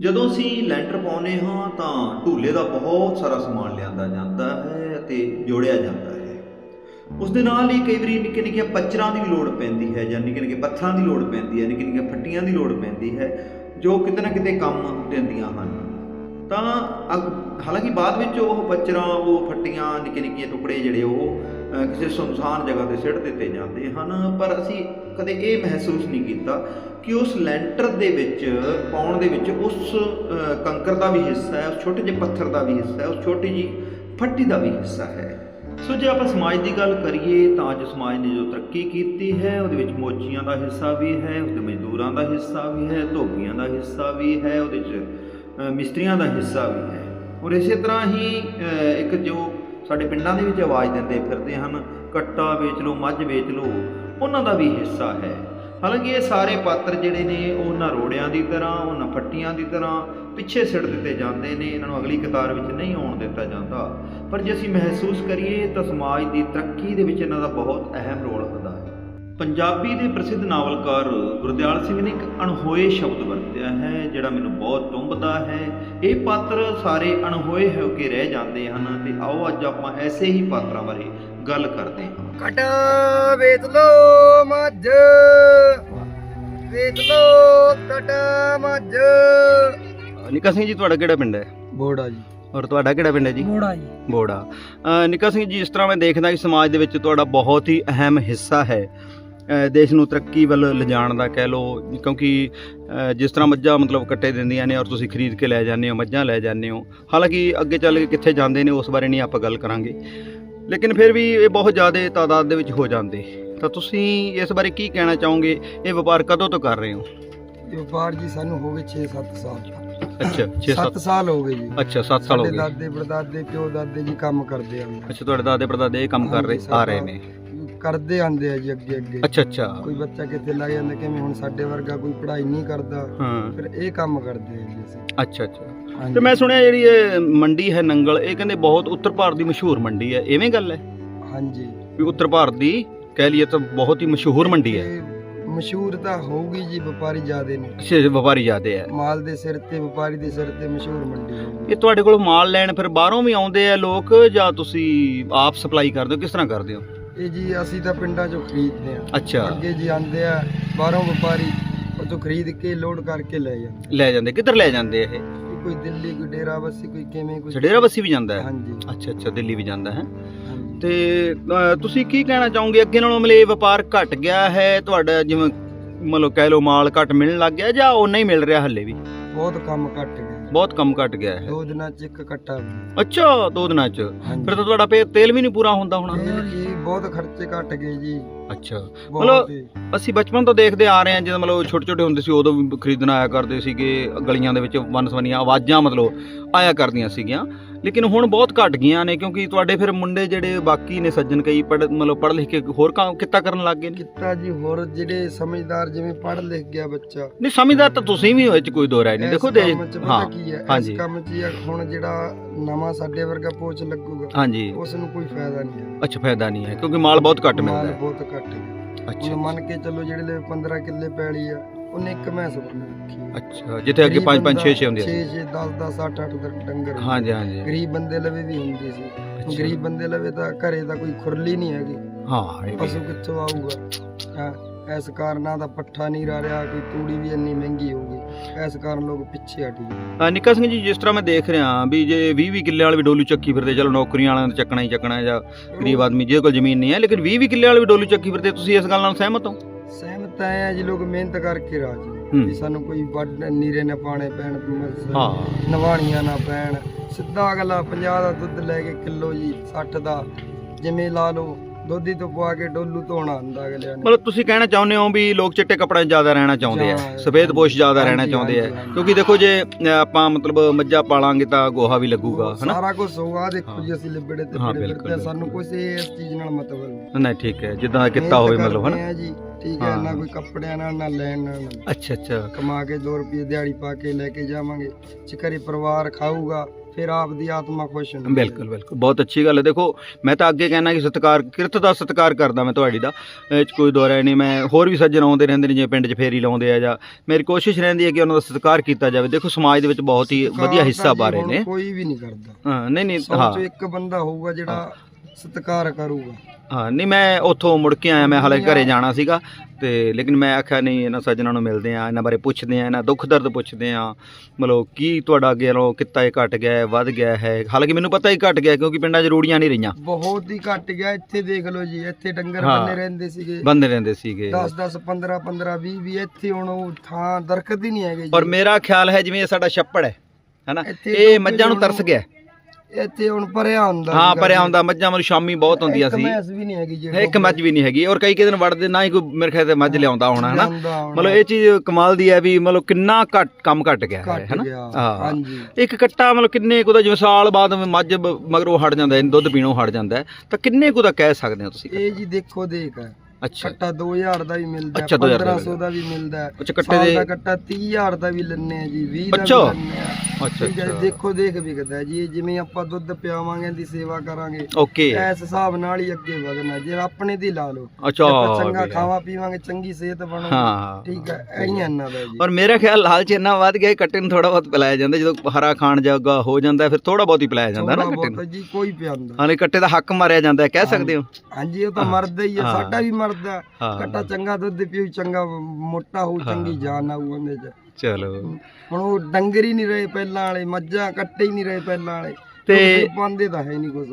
ਜਦੋਂ ਅਸੀਂ ਲੈਂਟਰ ਪਾਉਨੇ ਹਾਂ ਤਾਂ ਢੂਲੇ ਦਾ ਬਹੁਤ ਸਾਰਾ ਸਮਾਨ ਲਿਆਂਦਾ ਜਾਂਦਾ ਹੈ ਅਤੇ ਜੋੜਿਆ ਜਾਂਦਾ ਹੈ। ਉਸ ਦੇ ਨਾਲ ਹੀ ਕਈ ਵਾਰੀ ਨਿੱਕੇ ਨਿੱਕੀਆਂ ਪੱਚਰਾਂ ਦੀ ਵੀ ਲੋੜ ਪੈਂਦੀ ਹੈ ਜਾਂ ਨਿੱਕੇ ਨਿੱਕੇ ਪੱਥਰਾਂ ਦੀ ਲੋੜ ਪੈਂਦੀ ਹੈ, ਨਿੱਕੇ ਨਿੱਕੇ ਫੱਟੀਆਂ ਦੀ ਲੋੜ ਪੈਂਦੀ ਹੈ, ਜੋ ਕਿਤੇ ਨਾ ਕਿਤੇ ਕੰਮ ਦਿੰਦੀਆਂ ਹਨ। ਤਾਂ ਅਗ- ਹਾਲਾਂਕਿ ਬਾਅਦ ਵਿੱਚ ਉਹ ਬੱਚਰਾਂ, ਉਹ ਫੱਟੀਆਂ, ਨਿੱਕੇ ਨਿੱਕੇ ਟੁਕੜੇ ਜਿਹੜੇ ਉਹ ਕਿਸੇ ਸੁਨਸਾਨ ਜਗ੍ਹਾ ਤੇ ਸਿੱਟ ਦਿੱਤੇ ਜਾਂਦੇ ਹਨ, ਪਰ ਅਸੀਂ ਕਦੇ ਇਹ ਮਹਿਸੂਸ ਨਹੀਂ ਕੀਤਾ ਕਿ ਉਸ ਲੈਂਟਰ ਦੇ ਵਿੱਚ, ਪਾਉਣ ਦੇ ਵਿੱਚ ਉਸ ਕੰਕਰ ਦਾ ਵੀ ਹਿੱਸਾ ਹੈ, ਉਸ ਛੋਟੇ ਜਿਹੇ ਪੱਥਰ ਦਾ ਵੀ ਹਿੱਸਾ ਹੈ, ਉਸ ਛੋਟੀ ਜੀ ਫੱਟੀ ਦਾ ਵੀ ਹਿੱਸਾ ਹੈ। ਸੋ ਜੇ ਆਪਾਂ ਸਮਾਜ ਦੀ ਗੱਲ ਕਰੀਏ, ਤਾਂ ਅੱਜ ਸਮਾਜ ਨੇ ਜੋ ਤਰੱਕੀ ਕੀਤੀ ਹੈ, ਉਹਦੇ ਵਿੱਚ ਮੋਚੀਆਂ ਦਾ ਹਿੱਸਾ ਵੀ ਹੈ, ਉਹਦੇ ਮਜ਼ਦੂਰਾਂ ਦਾ ਹਿੱਸਾ ਵੀ ਹੈ, ਧੋਬੀਆਂ ਦਾ ਹਿੱਸਾ ਵੀ ਹੈ, ਉਹਦੇ 'ਚ ਮਿਸਤਰੀਆਂ ਦਾ ਹਿੱਸਾ ਵੀ ਹੈ। ਔਰ ਇਸੇ ਤਰ੍ਹਾਂ ਹੀ ਇੱਕ ਜੋ ਸਾਡੇ ਪਿੰਡਾਂ ਦੇ ਵਿੱਚ ਆਵਾਜ਼ ਦਿੰਦੇ ਫਿਰਦੇ ਹਨ, ਕੱਟਾ ਵੇਚ ਲਓ, ਮੱਝ ਵੇਚ ਲਓ, ਉਹਨਾਂ ਦਾ ਵੀ ਹਿੱਸਾ ਹੈ। ਹਾਲਾਂਕਿ ਇਹ ਸਾਰੇ ਪਾਤਰ ਜਿਹੜੇ ਨੇ, ਉਹ ਨਾ ਰੋੜਿਆਂ ਦੀ ਤਰ੍ਹਾਂ ਉਹਨਾਂ ਫੱਟੀਆਂ ਦੀ ਤਰ੍ਹਾਂ, ਪਿੱਛੇ ਸਿੱਟ ਦਿੱਤੇ ਜਾਂਦੇ ਨੇ, ਇਹਨਾਂ ਨੂੰ ਅਗਲੀ ਕਤਾਰ ਵਿੱਚ ਨਹੀਂ ਆਉਣ ਦਿੱਤਾ ਜਾਂਦਾ। ਪਰ ਜੇ ਅਸੀਂ ਮਹਿਸੂਸ ਕਰੀਏ, ਤਾਂ ਸਮਾਜ ਦੀ ਤਰੱਕੀ ਦੇ ਵਿੱਚ ਇਹਨਾਂ ਦਾ ਬਹੁਤ ਅਹਿਮ ਰੋਲ ਹੁੰਦਾ ਪੰਜਾਬੀ ਦੇ ਪ੍ਰਸਿੱਧ ਨਾਵਲਕਾਰ ਗੁਰਦਿਆਲ ਸਿੰਘ ਨੇ ਇੱਕ ਅਣਹੋਏ ਸ਼ਬਦ ਵਰਤਿਆ ਹੈ ਜਿਹੜਾ ਮੈਨੂੰ ਬਹੁਤ ਟੁੰਬਦਾ ਹੈ। ਇਹ ਪਾਤਰ ਸਾਰੇ ਅਣਹੋਏ ਹੋ ਕੇ ਰਹਿ ਜਾਂਦੇ ਹਨ ਤੇ ਆਓ ਅੱਜ ਆਪਾਂ ਐਸੇ ਹੀ ਪਾਤਰਾਂ ਬਾਰੇ ਗੱਲ ਕਰਦੇ ਹਾਂ। ਕਟ ਵੇਚ ਲੋ ਮੱਝ ਵੇਚ ਲੋ ਕਟ ਮੱਝ। ਨਿੱਕਾ ਸਿੰਘ ਜੀ ਤੁਹਾਡਾ ਕਿਹੜਾ ਪਿੰਡ ਹੈ? ਬੋੜਾ ਜੀ। ਔਰ ਤੁਹਾਡਾ ਕਿਹੜਾ ਪਿੰਡ ਹੈ ਜੀ? ਬੋੜਾ ਜੀ। ਬੋੜਾ। ਨਿੱਕਾ ਸਿੰਘ ਜੀ ਇਸ ਤਰ੍ਹਾਂ ਮੈਂ ਦੇਖਦਾ ਕਿ ਸਮਾਜ ਦੇ ਵਿੱਚ ਤੁਹਾਡਾ ਬਹੁਤ ਹੀ ਅਹਿਮ ਹਿੱਸਾ ਹੈ। ਦੇਸ਼ ਨੂੰ ਤਰੱਕੀ ਵੱਲ ਲਿਜਾਣ ਦਾ ਕਹਿ ਲਓ ਕਿਉਂਕਿ ਜਿਸ ਤਰ੍ਹਾਂ ਮੱਝਾਂ ਮਤਲਬ ਕੱਟੇ ਦਿੰਦੀਆਂ ਨੇ ਔਰ ਤੁਸੀਂ ਖਰੀਦ ਕੇ ਲੈ ਜਾਂਦੇ ਹੋ ਮੱਝਾਂ ਲੈ ਜਾਂਦੇ ਹੋ ਹਾਲਾਂਕਿ ਅੱਗੇ ਚੱਲ ਕੇ ਕਿੱਥੇ ਜਾਂਦੇ ਨੇ ਉਸ ਬਾਰੇ ਨਹੀਂ ਆਪਾਂ ਗੱਲ ਕਰਾਂਗੇ। ਲੇਕਿਨ ਫਿਰ ਵੀ ਇਹ ਬਹੁਤ ਜ਼ਿਆਦਾ ਤਾਦਾਦ ਦੇ ਵਿੱਚ ਹੋ ਜਾਂਦੇ। ਤਾਂ ਤੁਸੀਂ ਇਸ ਬਾਰੇ ਕੀ ਕਹਿਣਾ ਚਾਹੋਗੇ? ਇਹ ਵਪਾਰ ਕਦੋਂ ਤੋਂ ਕਰ ਰਹੇ ਹੋ? ਵਪਾਰ ਜੀ ਸਾਨੂੰ ਹੋ ਗਏ 6-7 ਸਾਲ। ਅੱਛਾ 6 7 7 ਸਾਲ ਹੋ ਗਏ ਜੀ। ਅੱਛਾ 7 ਸਾਲ ਹੋ ਗਏ। ਦਾਦੇ ਪੜਦਾਦੇ ਪਿਓ ਦਾਦੇ ਜੀ ਕੰਮ ਕਰਦੇ ਆਂ। ਅੱਛਾ ਤੁਹਾਡੇ ਦਾਦੇ ਪੜਦਾਦੇ ਇਹ ਕੰਮ ਕਰ ਰਹੇ ਆ ਰਹੇ ਨੇ। ਕਰਦੇ ਆਂਦੇ ਆ ਜੀ ਅੱਗੇ ਅੱਗੇ। ਅੱਛਾ ਅੱਛਾ। ਕੋਈ ਬੱਚਾ ਕਿਤੇ ਲੱਗ ਜਾਂਦਾ ਕਿਵੇਂ ਹੁਣ ਸਾਡੇ ਵਰਗਾ ਕੋਈ ਪੜ੍ਹਾਈ ਨਹੀਂ ਕਰਦਾ ਹਾਂ। ਫਿਰ ਇਹ ਕੰਮ ਕਰਦੇ ਆ ਜੀ ਅਸੀਂ। ਅੱਛਾ ਅੱਛਾ। ਤੇ ਮੈਂ ਸੁਣਿਆ ਜਿਹੜੀ ਇਹ ਮੰਡੀ ਹੈ ਨੰਗਲ ਇਹ ਕਹਿੰਦੇ ਬਹੁਤ ਉੱਤਰ ਭਾਰਤ ਦੀ ਮਸ਼ਹੂਰ ਮੰਡੀ ਹੈ। ਐਵੇਂ ਗੱਲ ਹੈ? ਹਾਂਜੀ। ਵੀ ਉੱਤਰ ਭਾਰਤ ਦੀ ਕਹਿ ਲਈਏ ਤਾਂ ਬਹੁਤ ਹੀ ਮਸ਼ਹੂਰ ਮੰਡੀ ਹੈ। ਮਸ਼ਹੂਰ ਤਾਂ ਹੋਊਗੀ ਜੀ ਵਪਾਰੀ ਜ਼ਿਆਦੇ ਨੇ। ਅੱਛਾ ਵਪਾਰੀ ਜ਼ਿਆਦੇ ਹੈ। ਮਾਲ ਦੇ ਸਿਰ ਤੇ ਵਪਾਰੀ ਦੇ ਸਿਰ ਤੇ ਮਸ਼ਹੂਰ ਮੰਡੀ ਹੋਊਗੀ ਇਹ ਤੁਹਾਡੇ ਕੋਲ ਮਾਲ ਲੈਣ ਫਿਰ ਬਾਹਰੋਂ ਵੀ ਆਉਂਦੇ ਆ ਲੋਕ ਜਾਂ ਤੁਸੀਂ ਆਪ ਸਪਲਾਈ ਕਰਦੇ ਹੋ? ਕਿਸ ਤਰ੍ਹਾਂ ਕਰਦੇ ਹੋ? ਇਹ ਜੀ ਅਸੀਂ ਤਾਂ ਪਿੰਡਾਂ ਚੋਂ ਖਰੀਦਦੇ ਆ ਅੱਛਾ। ਅੱਗੇ ਜੀ ਆਂਦੇ ਆ ਬਾਹਰੋਂ ਵਪਾਰੀ ਉੱਥੋਂ ਖਰੀਦ ਕੇ ਲੋਡ ਕਰਕੇ ਲੈ ਜਾਂਦੇ। ਲੈ ਜਾਂਦੇ ਕਿੱਧਰ ਲੈ ਜਾਂਦੇ ਇਹ? ਇਹ ਕੋਈ ਦਿੱਲੀ ਕੋਈ ਡੇਰਾ ਬੱਸੀ ਕੋਈ ਕਿਵੇਂ ਕੋਈ ਛਡੇਰਾ ਬੱਸੀ ਵੀ ਜਾਂਦਾ ਹੈ? ਹਾਂਜੀ। ਅੱਛਾ ਅੱਛਾ ਦਿੱਲੀ ਵੀ ਜਾਂਦਾ ਹੈ। ਹਾਂਜੀ। ਤੇ ਅ, ਤੁਸੀਂ ਕੀ ਕਹਿਣਾ ਚਾਹੋਗੇ? ਅੱਗੇ ਨਾਲੋਂ ਇਹ ਵਪਾਰ ਘਟ ਗਿਆ ਹੈ ਤੁਹਾਡਾ ਜਿਵੇਂ ਮਤਲਬ ਕਹਿ ਲਓ ਮਾਲ ਘਟ ਮਿਲਣ ਲੱਗ ਗਿਆ ਜਾਂ ਉਨਾ ਹੀ ਮਿਲ ਰਿਹਾ ਹੱਲੇ ਵੀ? ਬਹੁਤ ਕੰਮ ਘਟ ਗਿਆ। ਬਹੁਤ ਕੰਮ ਘਟ ਗਿਆ ਹੈ ਦੋ ਦਿਨਾਂ ਚ ਇੱਕ ਕੱਟਾ ਅੱਛਾ ਦੋ ਦਿਨਾਂ ਚ। ਹਾਂਜੀ। ਫਿਰ ਤਾਂ ਤੁਹਾਡਾ ਪੇ ਤੇਲ ਵੀ ਨਹੀਂ ਪੂਰਾ ਹੁੰਦਾ ਹੋਣਾ। ਤੇਲ ਬਹੁਤ ਖਰਚੇ ਘਟ ਗਏ ਜੀ। ਅੱਛਾ। ਬਹੁਤ ਮਤਲਬ ਹੀ। ਅਸੀਂ ਬਚਪਨ ਤੋਂ ਦੇਖਦੇ ਆ ਰਹੇ ਹਾਂ ਜਦੋਂ ਮਤਲਬ ਛੋਟੇ ਛੋਟੇ ਹੁੰਦੇ ਸੀ ਉਦੋਂ ਵੀ ਖਰੀਦਣ ਆਇਆ ਕਰਦੇ ਸੀਗੇ ਗਲੀਆਂ ਦੇ ਵਿੱਚ ਵੰਨ-ਸਵੰਨੀਆਂ ਆਵਾਜ਼ਾਂ ਮਤਲਬ ਆਇਆ ਕਰਦੀਆਂ ਸੀਗੀਆਂ। ਲੇਕਿਨ ਹੁਣ ਬਹੁਤ ਘਟ ਗਈਆਂ ਨੇ ਕਿਉਂਕਿ ਤੁਹਾਡੇ ਫਿਰ ਮੁੰਡੇ ਜਿਹੜੇ ਬਾਕੀ ਨੇ ਸੱਜਣ ਕਈ ਪੜ੍ਹ ਮਤਲਬ ਪੜ੍ਹ ਲਿਖ ਕੇ ਹੋਰ ਕੰਮ ਕਿੱਤਾ ਕਰਨ ਲੱਗ ਗਏ ਨੇ? ਕੀਤਾ ਜੀ ਹੋਰ ਜਿਹੜੇ ਸਮਝਦਾਰ ਜਿਵੇਂ ਪੜ੍ਹ ਲਿਖ ਗਿਆ ਬੱਚਾ। ਨਹੀਂ ਸਮਝਦਾਰ ਤਾਂ ਤੁਸੀਂ ਵੀ ਹੋ ਇਹ ਚ ਕੋਈ ਦੋ ਰਾਏ ਨਹੀਂ ਦੇਖੋ ਦੇਸ਼ ਹਾਂ ਹਾਂਜੀ। ਕੰਮ 'ਚ ਹੁਣ ਜਿਹੜਾ ਨਵਾਂ ਸਾਡੇ ਵਰਗਾ ਪੋਚ ਲੱਗੂਗਾ ਹਾਂਜੀ। ਉਸ ਨੂੰ ਕੋਈ ਫਾਇਦਾ ਨਹੀਂ ਹੈ। ਅੱਛਾ ਫਾਇਦਾ ਨਹੀਂ ਹੈ ਕਿਉਂਕਿ ਮਾਲ ਬਹੁਤ ਘੱਟ ਮਿਲਦਾ ਮਾਲ ਹੈ ਬਹੁਤ ਘੱਟ ਹੈ। ਅੱਛਾ ਮੰਨ ਕੇ ਚੱਲੋ ਜਿਹੜੇ ਲਈ 15 ਕਿੱਲੇ ਪੈਲੀ ਆ ਉਹਨੇ ਇੱਕ ਮੈਂਸ ਬੰਨ ਰੱਖੀ ਹੈ। ਅੱਛਾ ਜਿੱਥੇ ਅੱਗੇ 5 5 6 6 ਹੁੰਦੇ 6 ਸੀ। 6 10 10 8 8 ਡੰਗਰ ਹੁੰਦੇ। ਹਾਂਜੀ ਹਾਂਜੀ। ਗਰੀਬ ਬੰਦੇ ਲਵੇ ਵੀ ਹੁੰਦੀ ਸੀ। ਗਰੀਬ ਬੰਦੇ ਲਵੇ ਤਾਂ ਘਰੇ ਤਾਂ ਕੋਈ ਖੁਰਲੀ ਨਹੀਂ ਹੈਗੀ। ਹਾਂ ਇਹ ਵੀ ਪਸ਼ੂ ਕਿੱਥੋਂ ਆਊਗਾ? ਹਾਂ? ਇਸ ਕਾਰਨ ਤਾਂ ਪੱਠਾ ਨਹੀਂ ਰਾ ਰਿਹਾ ਕੋਈ ਤੂੜੀ ਵੀ ਇੰਨੀ ਮਹਿੰਗੀ ਹੋ ਗਈ। ਇਸ ਕਾਰਨ ਲੋਕ ਪਿੱਛੇ ਹਟ ਗਏ। ਅ, ਨਿੱਕਾ ਸਿੰਘ ਜੀ ਜਿਸ ਤਰ੍ਹਾਂ ਮੈਂ ਦੇਖ ਰਿਹਾ ਵੀ ਜੇ 20 20 ਕਿੱਲੇ ਵਾਲੇ ਵੀ ਡੋਲੂ ਚੱਕੀ ਫਿਰਦੇ ਚਲੋ ਨੌਕਰੀਆਂ ਵਾਲਿਆਂ ਨੇ ਚੱਕਣਾ ਹੀ ਚੱਕਣਾ ਜਾਂ ਗਰੀਬ ਆਦਮੀ ਜਿਹਦੇ ਕੋਲ ਜ਼ਮੀਨ ਨਹੀਂ ਹੈ ਲੇਕਿਨ 20 20 ਕਿੱਲੇ ਵਾਲੇ ਵੀ ਡੋਲੂ ਚੱਕੀ ਫਿਰਦੇ ਤੁਸੀਂ ਇਸ ਗੱਲ ਨਾਲ ਸਹਿਮਤ ਹੋ? ਆਏ ਆ ਜੀ ਲੋਕ ਮਿਹਨਤ ਕਰਕੇ ਰਾਜੀ। ਵੀ ਸਾਨੂੰ ਕੋਈ ਵੱਡ ਨੀਰੇ ਨਾ ਪਾਣੇ ਪੈਣ ਹਾਂ। ਨਵਾਣੀਆਂ ਨਾ ਪੈਣ। ਸਿੱਧਾ ਅਗਲਾ 50 ਦਾ ਦੁੱਧ ਲੈ ਕੇ ਕਿਲੋ ਜੀ 60 ਦਾ ਜਿਵੇਂ ਲਾ ਲਓ ਦੋਧੀ ਤੋਂ ਪਵਾ ਕੇ ਡੋਲੂ ਧੋਣਾ ਹੁੰਦਾ ਅਗਲਿਆਂ ਨੇ। ਮਤਲਬ ਤੁਸੀਂ ਕਹਿਣਾ ਚਾਹੁੰਦੇ ਹੋ ਵੀ ਲੋਕ ਚਿੱਟੇ ਕੱਪੜਿਆਂ 'ਚ ਜ਼ਿਆਦਾ ਰਹਿਣਾ ਚਾਹੁੰਦੇ ਆ ਜਾਂ- ਸਫੇਦ ਪੋਸ਼ ਜ਼ਿਆਦਾ ਰਹਿਣਾ ਹਾਂਜੀ, ਚਾਹੁੰਦੇ ਆ। ਹਾਂਜੀ, ਹਾਂਜੀ। ਕਿਉਂਕਿ ਦੇਖੋ ਜੇ ਅ, ਆਪਾਂ ਮਤਲਬ ਮੱਝਾਂ ਪਾਲਾਂਗੇ ਤਾਂ ਗੋਹਾ ਵੀ ਲੱਗੂਗਾ ਹਨਾ? ਸਾਰਾ ਕੁਝ ਹੋਗਾ ਦੇਖੋ। ਜੀ ਅਸੀਂ ਲਿਬੜੇ ਤੇ ਹਾਂ, ਬੜੇ ਬਿਲਕੁਲ, ਫਿਰਦੇ ਸਾਨੂੰ ਕੁਝ ਇਸ ਚੀਜ਼ ਨਾਲ ਮਤਲਬ ਨਹੀਂ। ਨਹੀਂ ਠੀਕ ਹੈ ਜਿੱਦਾਂ ਕੀਤਾ ਹੋਵੇ ਮਿਹਨਤ ਮਤਲਬ ਕਰਦੇ ਹਨਾ ਜੀ ਠੀਕ ਹੈ ਹਾਂ। ਨਾ ਕੋਈ ਕੱਪੜਿਆਂ ਨਾਲ ਨਾ ਲੈਣ ਨਾਲ। ਨਾ। ਅੱਛਾ ਅੱਛਾ। ਕਮਾ ਕੇ 2 ਰੁਪਏ ਦਿਹਾੜੀ ਪਾ ਕੇ ਲੈ ਕੇ ਜਾਵਾਂਗੇ। ਚ ਘਰੇ ਪਰਿਵਾਰ ਖਾਊਗਾ। ਫਿਰ ਆਪ ਦੀ ਆਤਮਾ ਖੁਸ਼ ਹੁੰਦੀ ਹੈ। ਬਿਲਕੁਲ ਬਿਲਕੁਲ। ਬਹੁਤ ਅੱਛੀ ਗੱਲ ਹੈ। ਦੇਖੋ ਮੈਂ ਤਾਂ ਅੱਗੇ ਕਹਿਣਾ ਕਿ ਸਤਿਕਾਰ ਕਿਰਤ ਦਾ ਸਤਿਕਾਰ ਕਰਦਾ ਮੈਂ ਤੁਹਾਡੀ ਦਾ। ਇਹ 'ਚ ਕੋਈ ਦੋਰਾ ਨਹੀਂ ਮੈਂ ਹੋਰ ਵੀ ਸੱਜਣ ਆਉਂਦੇ ਰਹਿੰਦੇ ਨੇ ਜਿਵੇਂ ਪਿੰਡ 'ਚ ਫੇਰੀ ਲਾਉਂਦੇ ਆ ਜਾਂ ਮੇਰੀ ਕੋਸ਼ਿਸ਼ ਰਹਿੰਦੀ ਹੈ ਕਿ ਉਹਨਾਂ ਦਾ ਸਤਿਕਾਰ ਕੀਤਾ ਜਾਵੇ। ਦੇਖੋ ਸਮਾਜ ਦੇ ਵਿੱਚ ਬਹੁਤ ਹੀ ਵਧੀਆ ਹਿੱਸਾ ਪਾ ਰਹੇ ਨੇ। ਕੋਈ ਵੀ ਨਹੀਂ ਕਰਦਾ। ਹਾਂ ਨਹੀਂ ਨਹੀਂ ਹਾਂ। ਇੱਕ ਬੰਦਾ ਹੋਊਗਾ ਜਿਹੜਾ ਸਤਿਕਾਰ ਕਰੂਗਾ। ਹਾਂ ਨਹੀਂ ਮੈਂ ਉੱਥੋਂ ਮੁੜ ਕੇ ਆਇਆ ਮੈਂ ਹਾਲੇ ਘਰੇ ਜਾਣਾ ਸੀਗਾ ਤੇ ਲੇਕਿਨ ਮੈਂ ਆਖਿਆ ਨਹੀਂ ਇਹਨਾਂ ਸੱਜਣਾਂ ਨੂੰ ਮਿਲਦੇ ਆ ਇਹਨਾਂ ਬਾਰੇ ਪੁੱਛਦੇ ਆ ਇਹਨਾਂ ਦੁੱਖ ਦਰਦ ਪੁੱਛਦੇ ਆ ਮਤਲਬ ਕੀ ਤੁਹਾਡਾ ਅੱਗੇ ਨਾਲੋਂ ਕਿੱਤਾ ਇਹ ਘਟ ਗਿਆ ਹੈ ਵੱਧ ਗਿਆ ਹੈ? ਹਾਲਾਂਕਿ ਮੈਨੂੰ ਪਤਾ ਹੀ ਘਟ ਗਿਆ ਕਿਉਂਕਿ ਪਿੰਡਾਂ 'ਚ ਰੂੜੀਆਂ ਨਹੀਂ ਰਹੀਆਂ। ਬਹੁਤ ਹੀ ਘਟ ਗਿਆ ਇੱਥੇ ਦੇਖ ਲਓ ਜੀ ਇੱਥੇ ਡੰਗਰ ਹਾਂ। ਬੰਨੇ ਰਹਿੰਦੇ ਸੀਗੇ। ਬੰਦੇ ਰਹਿੰਦੇ ਸੀਗੇ। 10 10 15 15 20 20 ਇੱਥੇ ਹੁਣ ਉਹ ਥਾਂ ਦਰਖਤ ਹੀ ਨਹੀਂ ਹੈਗੇ ਜੀ। ਔਰ ਮੇਰਾ ਖਿਆਲ ਹੈ ਜਿਵੇਂ ਇਹ ਸਾਡਾ ਛੱਪੜ ਹੈ ਹੈਨਾ ਇੱਥੇ ਇਹ ਮੱਝਾਂ ਨੂੰ ਤਰਸ ਗਿਆ। ਇੱਥੇ ਹੁਣ ਭਰਿਆ ਹੁੰਦਾ ਹਾਂ ਜੀ। ਹੁੰਦਾ ਮੱਝਾਂ ਮਨ ਸ਼ਾਮੀ ਬਹੁਤ ਹੁੰਦੀਆਂ ਇੱਕ ਸੀ। ਮੈਸ ਵੀ ਨਹੀਂ ਹੈਗੀ ਜੀ ਇੱਕ ਮੱਝ ਵੀ ਨਹੀਂ ਹੈਗੀ ਔਰ ਕਈ ਕਈ ਦਿਨ ਵੜਦੇ ਨਾ ਹੀ ਕੋਈ ਮੇਰੇ ਖਿਆਲ ਤੇ ਮੱਝ ਲਿਆਉਂਦਾ ਹੋਣਾ ਹਨਾ। ਮਤਲਬ ਇਹ ਚੀਜ਼ ਕਮਾਲ ਦੀ ਹੈ ਵੀ ਮਤਲਬ ਕਿੰਨਾ ਘੱਟ ਕੰਮ ਘਟ ਗਿਆ ਹੈ ਹਨਾ? ਹਾਂਜੀ। ਇੱਕ ਕੱਟਾ ਮਤਲਬ ਕਿੰਨੇ ਕੁ ਦਾ ਜਿਵੇਂ ਸਾਲ ਬਾਅਦ ਮੱਝ ਮਗਰੋਂ ਹਟ ਜਾਂਦਾ ਦੁੱਧ ਪੀਣੋਂ ਹਟ ਜਾਂਦਾ ਤਾਂ ਕਿੰਨੇ ਕੁ ਦਾ ਕਹਿ ਸਕਦੇ ਹੋ ਤੁਸੀਂ ਇਹ ਜੀ ਦੇਖੋ ਦੇਖ। ਅੱਛਾ। ਕੱਟਾ 2000 ਦਾ ਵੀ ਮਿਲਦਾ ਅੱਛਾ, 2000 ਦਾ 1500 ਦਾ ਵੀ ਮਿਲਦਾ ਹੈ। ਅੱਛਾ, ਕੱਟੇ ਸਾਲ ਦੇ- ਦਾ ਕੱਟਾ 30000 ਦਾ ਵੀ ਲੈਣੇ ਆ ਜੀ 20 ਦਾ ਅੱਛਾ। ਵੀ ਲੈਣੇ ਆ ਅੱਛਾ ਠੀਕ ਹੈ ਜੀ, ਅੱਛਾ। ਦੇਖੋ ਦੇਖ ਵਿਕਦਾ ਹੈ ਜੀ ਇਹ ਜਿਵੇਂ ਆਪਾਂ ਦੁੱਧ ਪਿਆਵਾਂਗੇ ਦੀ ਸੇਵਾ ਕਰਾਂਗੇ। ਓਕੇ। ਇਸ ਹਿਸਾਬ ਨਾਲ ਹੀ ਅੱਗੇ ਵਧਣਾ ਜੇ ਆਪਣੇ ਦੀ ਲਾ ਲਓ। ਅੱਛਾ ਜੇ ਆਪਾਂ ਚੰਗਾ ਵੀ ਹੈ। ਖਾਵਾ ਪੀਵਾਂਗੇ ਚੰਗੀ ਸਿਹਤ ਹਾਂ ਠੀਕ ਹੈ ਐਂ ਇਹਨਾਂ ਦਾ ਜੀ। ਔਰ ਮੇਰਾ ਖਿਆਲ ਲਾਲਚ ਇੰਨਾ ਵੱਧ ਗਿਆ ਕੱਟੇ ਨੂੰ ਥੋੜਾ ਬਹੁਤ ਪਿਲਾਇਆ ਜਾਂਦਾ ਜਦੋਂ ਹਰਾ ਖਾਣ ਜੋਗਾ ਹੋ ਜਾਂਦਾ ਫਿਰ ਥੋੜਾ ਬਹੁਤ ਹੀ ਪਿਲਾਇਆ ਜਾਂਦਾ ਨਾ ਥੋੜ੍ਹਾ ਕੱਟੇ ਨੂੰ। ਬਹੁਤ ਜੀ ਕੋਈ ਪਿਆਂਦਾ ਹਾਲੇ ਕੱਟੇ ਦਾ ਹੱਕ ਮਾਰਿਆ ਜਾਂਦਾ ਹੈ ਕਹਿ ਸਕਦੇ ਹੋ? ਹਾਂਜੀ ਉਹ ਤਾਂ ਮਰਦਾ ਹੀ ਹੈ ਹਾਂ। ਸਾਡਾ ਵੀ ਮਰਦਾ ਹੈ। ਹਾਂ। ਕੱਟਾ ਚੰਗਾ ਦੁੱਧ ਪੀਊ ਚੰਗਾ ਮੋਟਾ ਹੋਊ ਚੰਗੀ ਜਾਨ ਆਊ ਉਹਦੇ ਚ। ਚਲੋ। ਹੁਣ ਉਹ ਡੰਗਰ ਹੀ ਨਹੀਂ ਰਹੇ ਪਹਿਲਾਂ ਵਾਲੇ ਮੱਝਾਂ ਕੱਟੇ ਹੀ ਨਹੀਂ ਰਹੇ ਪਹਿਲਾਂ ਵਾਲੇ। ਤੇ- ਪਾਉਂਦੇ ਤਾਂ ਹੈ ਨਹੀਂ ਕੁਝ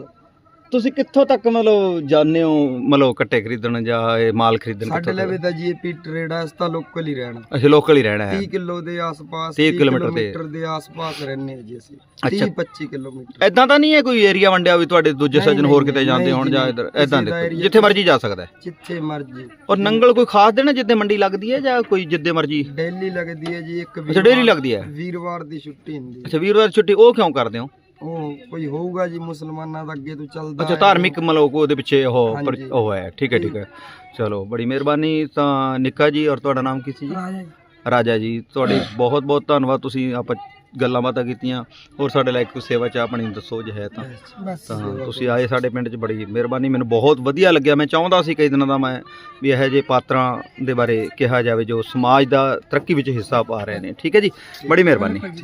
ਤੁਸੀਂ ਕਿੱਥੋਂ ਤੱਕ ਮਤਲਬ ਜਾਣਦੇ ਹੋ ਮਤਲਬ ਕੱਟੇ ਖਰੀਦਣ ਜਾਂ ਇਹ ਮਾਲ ਖਰੀਦਣ ਸਾਡੇ? ਲਵੇ ਤਾਂ ਜੀ ਇਹ ਪੀ ਟ੍ਰੇਡ ਆ ਇਸ ਤਾਂ ਲੋਕਲ ਹੀ ਰਹਿਣਾ। ਅੱਛਾ ਲੋਕਲ ਹੀ ਰਹਿਣਾ ਹੈ। 30 ਕਿਲੋ ਦੇ ਆਸ-ਪਾਸ 30 ਕਿਲੋਮੀਟਰ ਦੇ। ਆਸ-ਪਾਸ ਰਹਿੰਦੇ ਹਾਂ ਜੀ ਅਸੀਂ। ਅੱਛਾ। 30-25 ਕਿਲੋਮੀਟਰ। ਐਦਾਂ ਤਾਂ ਨਹੀਂ ਹੈ ਕੋਈ ਏਰੀਆ ਵੰਡਿਆ ਵੀ ਤੁਹਾਡੇ ਦੂਜੇ ਸੱਜਣ ਹੋਰ ਕਿਤੇ ਜਾਂਦੇ ਹੋਣ ਜੀ। ਇਧਰ ਐਦਾਂ ਦਾ ਜਿੱਥੇ ਮਰਜ਼ੀ ਜਾ ਸਕਦਾ ਹੈ। ਜਿੱਥੇ ਮਰਜ਼ੀ। ਔਰ ਨੰਗਲ ਕੋਈ ਖਾਸ ਦਿਨ ਹੈ ਜਿੱਦੇ ਮੰਡੀ ਲੱਗਦੀ ਹੈ ਜਾਂ ਕੋਈ ਜਿੱਦੇ ਮਰਜ਼ੀ? ਡੇਲੀ ਲੱਗਦੀ ਹੈ ਜੀ ਇੱਕ ਡੇਲੀ ਲੱਗਦੀ ਹੈ। ਵੀਰਵਾਰ ਦੀ ਛੁੱਟੀ ਹੁੰਦੀ ਹੈ। ਅੱਛਾ ਵੀਰਵਾਰ ਛੁੱਟੀ ਉਹ ਕਿਉਂ ਕਰਦੇ ਹੋ? ਉਹ ਕੋਈ ਹੋਊਗਾ ਜੀ ਮੁਸਲਮਾਨਾਂ ਦਾ ਅੱਗੇ ਤੋਂ ਚੱਲਦਾ ਅੱਛਾ ਹੈ। ਧਾਰਮਿਕ ਮਤਲਬ ਉਹਦੇ ਪਿੱਛੇ ਉਹ ਪਰ- ਹਾਂਜੀ। ਉਹ ਹੈ। ਠੀਕ ਹੈ ਠੀਕ ਹੈ। ਚਲੋ ਬੜੀ ਮਿਹਰਬਾਨੀ ਤਾਂ ਨਿੱਕਾ ਜੀ ਔਰ ਤੁਹਾਡਾ ਨਾਮ ਕੀ ਸੀ ਜੀ? ਰਾਜਾ ਜੀ। ਰਾਜਾ ਜੀ ਤੁਹਾਡੀ ਬਹੁਤ ਬਹੁਤ ਧੰਨਵਾਦ ਤੁਸੀਂ ਆਪਾਂ ਗੱਲਾਂ ਬਾਤਾਂ ਕੀਤੀਆਂ। ਹੋਰ ਸਾਡੇ ਲਈ ਕੋਈ ਸੇਵਾ ਚ ਆਪਣੀ ਦੱਸੋ ਜੇ ਹੈ ਤਾਂ। ਬਸ ਤਾਂ ਤੁਸੀਂ ਆਏ ਸਾਡੇ ਪਿੰਡ 'ਚ ਬੜੀ ਮਿਹਰਬਾਨੀ। ਮੈਨੂੰ ਬਹੁਤ ਵਧੀਆ ਲੱਗਿਆ। ਮੈਂ ਚਾਹੁੰਦਾ ਸੀ ਕਈ ਦਿਨਾਂ ਦਾ ਮੈਂ ਵੀ ਇਹੋ ਜਿਹੇ ਪਾਤਰਾਂ ਦੇ ਬਾਰੇ ਕਿਹਾ ਜਾਵੇ ਜੋ ਸਮਾਜ ਦਾ ਤਰੱਕੀ ਵਿੱਚ ਹਿੱਸਾ ਪਾ ਰਹੇ ਨੇ। ਠੀਕ ਹੈ ਜੀ? ਬੜੀ ਮਿਹਰਬਾਨੀ।